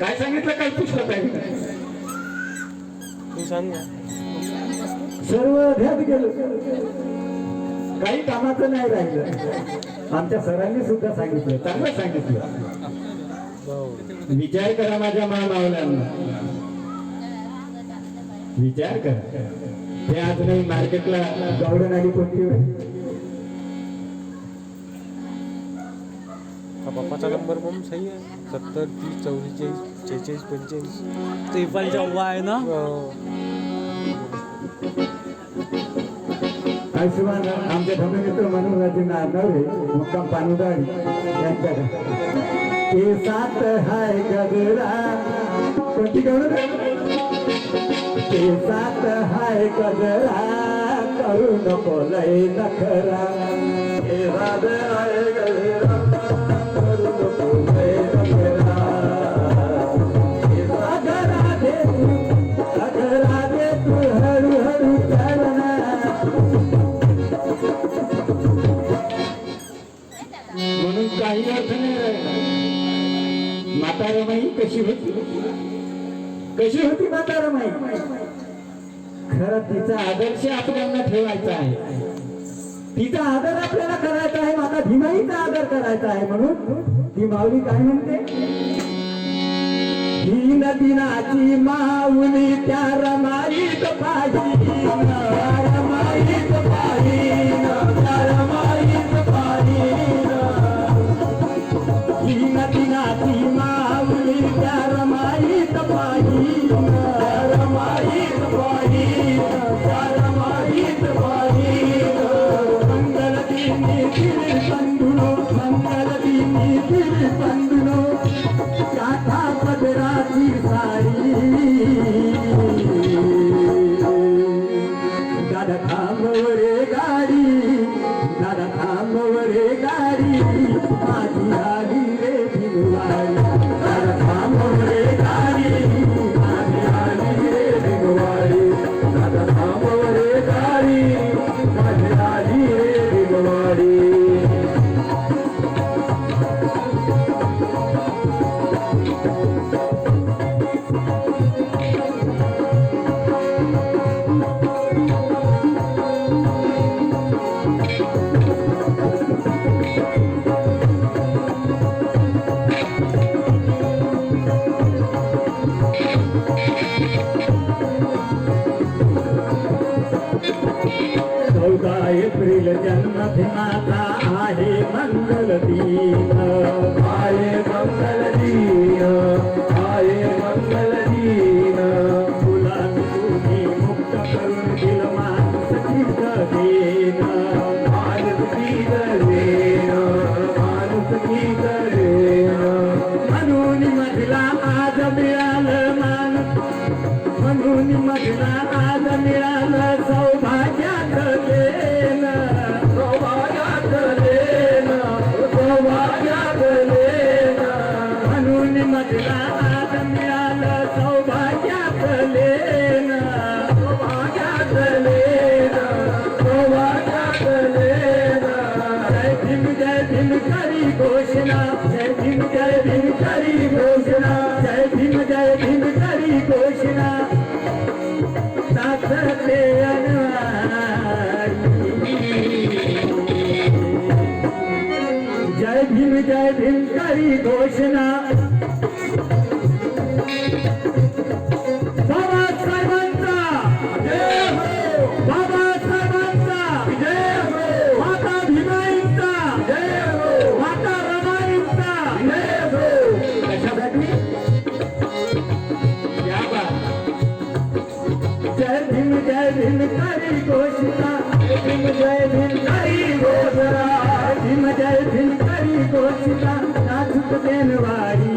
काय सांगितलं? काल पुस्तक आहे? तू सांग सर्व ध्यात गेलं. काही कामाचं नाही राहिलं. आमच्या सरांनी सुद्धा सांगितलं. चांगलं सांगितलं. विचार करा माझ्या मामावल्यांना. विचार करा. ते आज नाही मार्केटला गावडन आली कोणती हा बाप्पाचा नंबर पण सही आहे. सत्तर तीस चौवेचाळीस शेहेचाळीस पंचेचाळीस. त्रेपन्न चौवा आहे ना? आयुष्यमान आमच्या धर्ममित्र मनोहराचे नाव मुक्काम पानुदाडी यांच्याकडे. ते सात हाय गजरा. कोणती गजरा ते सात हाय गजरा करू नको लय नखरा. हे सात हाय गजरा. खरं तिचा आदर्श आपल्याला ठेवायचा आहे. तिचा आदर आपल्याला करायचा आहे माता भीमाईचा आदर करायचा आहे म्हणून ती माऊली काय म्हणते? ही दिनाची माऊली त्या रमाईत पाहिजे रमाईत पाहिजे जन्म दिनाचा घोषणा। जय भीम जय भीम करी घोषणा। जय भीम जय भीम करी घोषणा. जय भीम जय भीम करी घोषणा दोषिता जय भरी भीम जय भरी दोषिता सुके नवारी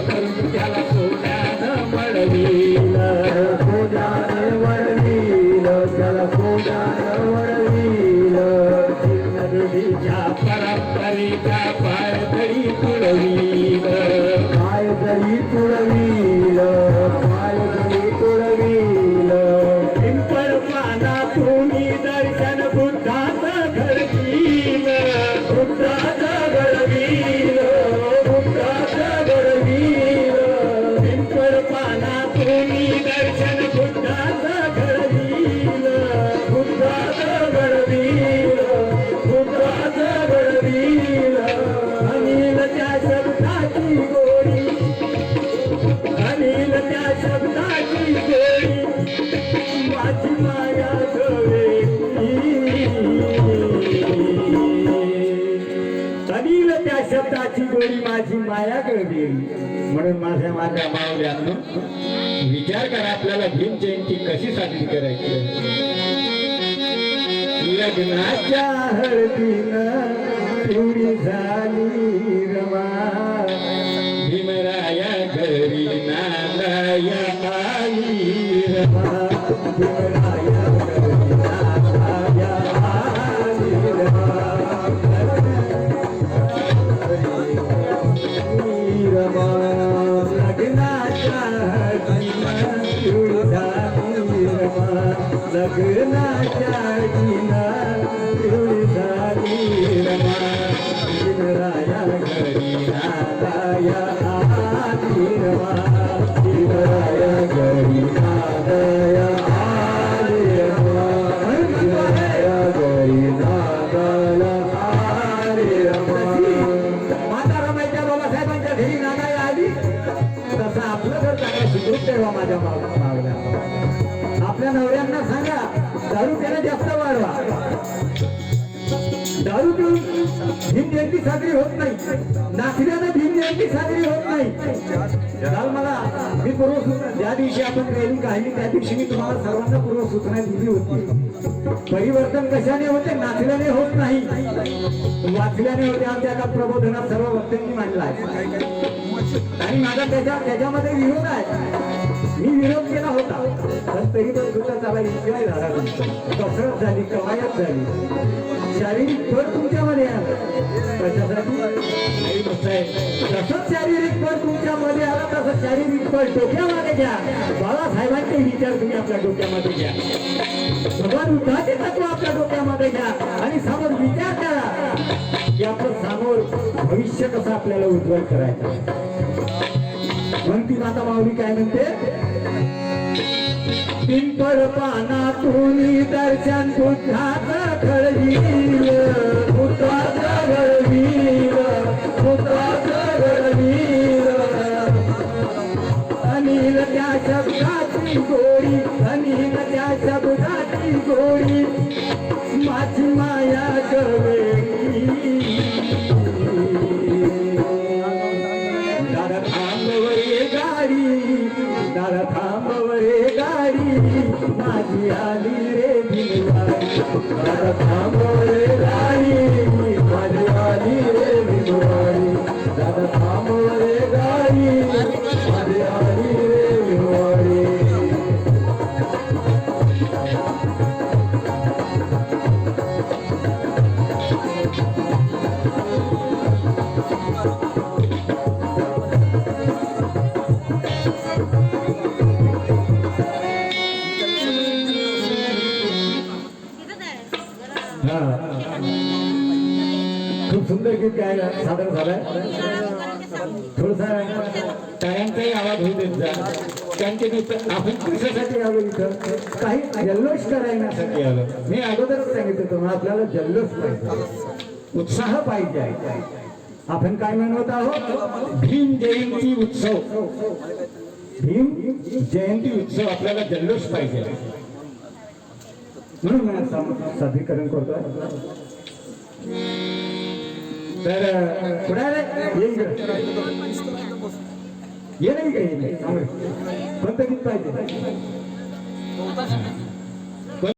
da paz. जोडी माझी माया गळली म्हणून माझ्या माझ्या मावल्यानं विचार करा आपल्याला भीम जयंती कशी साजरी करायची लग्नाच्या हळदीनं पिवळी झाली रमा झाली रमा भीमराया घरी नांदाया आली रमा भीम जयंती साजरी होत नाही. नाचल्यानं भीम जयंती साजरी होत नाही. काल मला मी पूर्वसूचना ज्या दिवशी आपण रेली काढली त्या दिवशी मी तुम्हाला सर्वांना पूर्वसूचना दिली होती. परिवर्तन कशाने होते? नाचल्याने होत नाही. वाचल्याने होते. आमच्या एका प्रबोधनात सर्व वक्त्यांनी मांडला आहे. आणि माझा त्याच्या त्याच्यामध्ये विरोध आहे. मी विरोध केला होता. पण तरी पण सुद्धा त्याला एन्जॉय झाला कसरत झाली कवायत झाली. शारीरिक फळ तुमच्यामध्ये आलं. कशासाठी नाही शारीरिक फळ तुमच्यामध्ये आलं तसं शारीरिक फळ डोक्यामध्ये घ्या. बाळासाहेबांचे विचार तुम्ही आपल्या डोक्यामध्ये घ्या. भगवान बुद्धाचे तत्व आपल्या डोक्यामध्ये घ्या. आणि समोर विचार करा की आपलं समोर भविष्य कसं आपल्याला उज्ज्वल करायचं म्हणती माता माऊली काय म्हणते? पिंपळ पानातून दर्शन बुद्धाचा घडवील गाडी. दादा थांबवरे गाडी. माझी आली रे भिनवाडी दादा थांबवरे गाडी. खूप सुंदर गीत गायला सादर झालंय. थोडसा टाळ्यांचाही आवाज होऊ देत जा. त्यांचे आपण कशासाठी आलो इथं काही जल्लोष करायण्यासाठी आलो. मी अगोदरच सांगितलं तुम्हाला आपल्याला जल्लोष पाहिजे. उत्साह पाहिजे आपण काय म्हणत आहोत? भीम जयंती उत्सव. भीम जयंती उत्सव आपल्याला जल्लोष पाहिजे म्हणून मी सादरीकरण करतोय. तर अं, कुठे आहे रे? ये